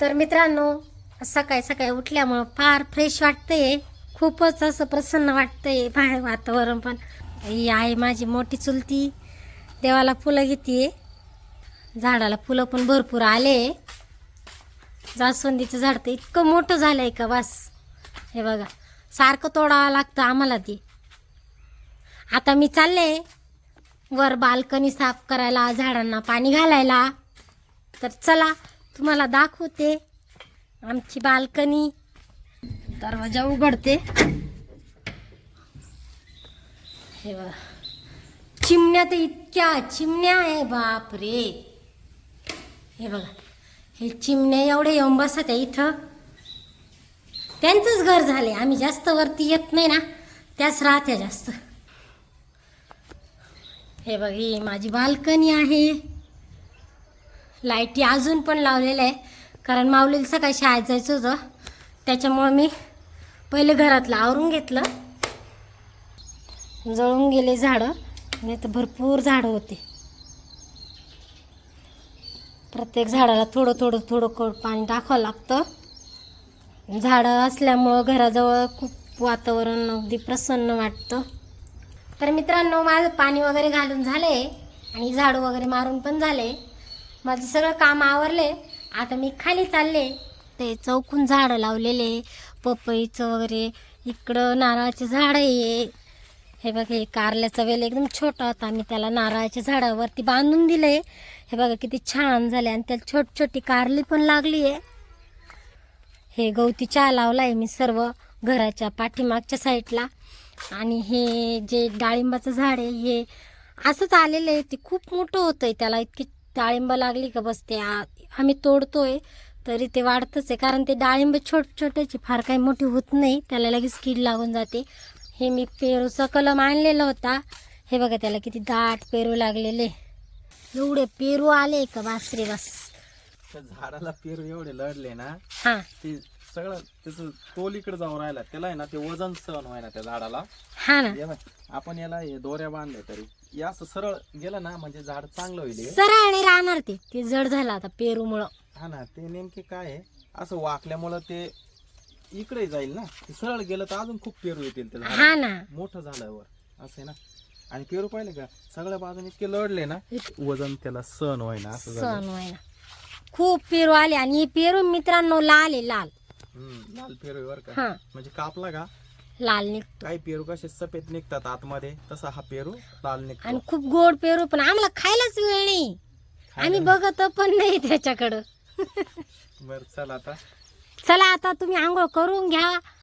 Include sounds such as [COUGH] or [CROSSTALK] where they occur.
तर मित्रांनो सकाळी सकाळी उठल्यामुळं फार फ्रेश वाटतंय. खूपच असं प्रसन्न वाटतंय बाहेर वातावरण पण. ही आहे माझी मोठी चुलती देवाला फुलं घेते झाडाला फुलं पण भरपूर आले. जास्वंदीचं झाड तर इतकं मोठं झालं आहे का बस. हे बघा सारखं तोडावं लागतं आम्हाला ते. आता मी चालले वर बाल्कनी साफ करायला झाडांना पाणी घालायला. तर चला तुम्हाला दाखवते आमची बाल्कनी. दरवाजा उघडते. हे बघा. चिमण्या तर इतक्या चिमण्या आहे बाप रे हे बघा. हे चिमण्या एवढे येऊन बसत आहे इथं. त्यांचंच घर झाले आम्ही जास्त वरती येत नाही ना. त्याच राहत्या जास्त. हे बघ ही माझी बाल्कनी आहे. लाईटी अजून पण लावलेल्या आहे. कारण माऊलीला सकाळी शाळेत जायचं होतं. त्याच्यामुळं मी पहिले घरातलं आवरून घेतलं. जळून गेले झाडं. नाही तर भरपूर झाडं होते. प्रत्येक झाडाला थोडं थोडं थोडं कोड पाणी टाकावं लागतं. झाडं असल्यामुळं घराजवळ खूप वातावरण अगदी प्रसन्न वाटतं. तर मित्रांनो माझं पाणी वगैरे घालून झाले आणि झाडू वगैरे मारून पण झाले माझं सगळं काम आवरले. आता मी खाली चालले. ते चौकून झाडं लावलेले पपईचं वगैरे इकडं नारळाचे झाड आहे. हे बघा हे कारल्याचा वेल एकदम छोटा होता. मी त्याला नारळाच्या झाडावरती बांधून दिले. हे बघा किती छान झाले. आणि त्याला छोटी छोटी कारली पण लागली आहे. हे गवती चहा लावला आहे मी सर्व घराच्या पाठीमागच्या साईडला. आणि हे जे डाळिंबाचं झाड आहे हे असंच आलेलं आहे. ते खूप मोठं होतं आहे त्याला इतकी डाळिंब लागली का बस ते आम्ही तोडतोय तरी ते वाढतच आहे. कारण ते डाळिंब छोट छोट्याची फार काही मोठी होत नाही. त्याला लगेच कीड लागून जाते. हे मी पेरूचा कलम आणलेला होता. हे बघा त्याला किती दाट पेरू लागलेले. एवढे पेरू आले का बासरे बस. त्या झाडाला पेरू एवढे लढले ना हां. ते सगळं त्याचं तोल इकडे जाऊन राहिला. त्याला आहे ना ते वजन सहन व्हायना त्या झाडाला. हा ना. हे बघ, आपण याला हे दोऱ्या बांधल्या तरी. हे असं सरळ गेलं ना म्हणजे झाड चांगलं होईल हे. सरळ राहणार ते. ते जड झालं आता पेरूमुळं. हा ना ते नेमके काय आहे? असं वाकल्यामुळं ते इकडे जाईल ना. ते सरळ गेलं तर अजून खूप पेरू येतील त्या हा. ना. मोठं झाल्यावर असं आहे ना. आणि पेरू पाहिले का सगळ्या बाजूने इतके लढले ना वजन त्याला सहन व्हायना असं झालं. सण व्हायला खूप पेरू आले आणि हे पेरू मित्रांनो लाल आहे लाल. हम्म, लाल पेरू आहे बरं का. हा. म्हणजे कापला का? लाल निघतो काही पेरू कसे सफेद निघतात आतमध्ये तसा हा पेरू लाल निघतो. आणि खूप गोड पेरू पण आम्हाला खायलाच वेळ नाही. आम्ही बघत पण नाही त्याच्याकडं. [LAUGHS] बर चल आता. चला आता तुम्ही आंघोळ करून घ्या.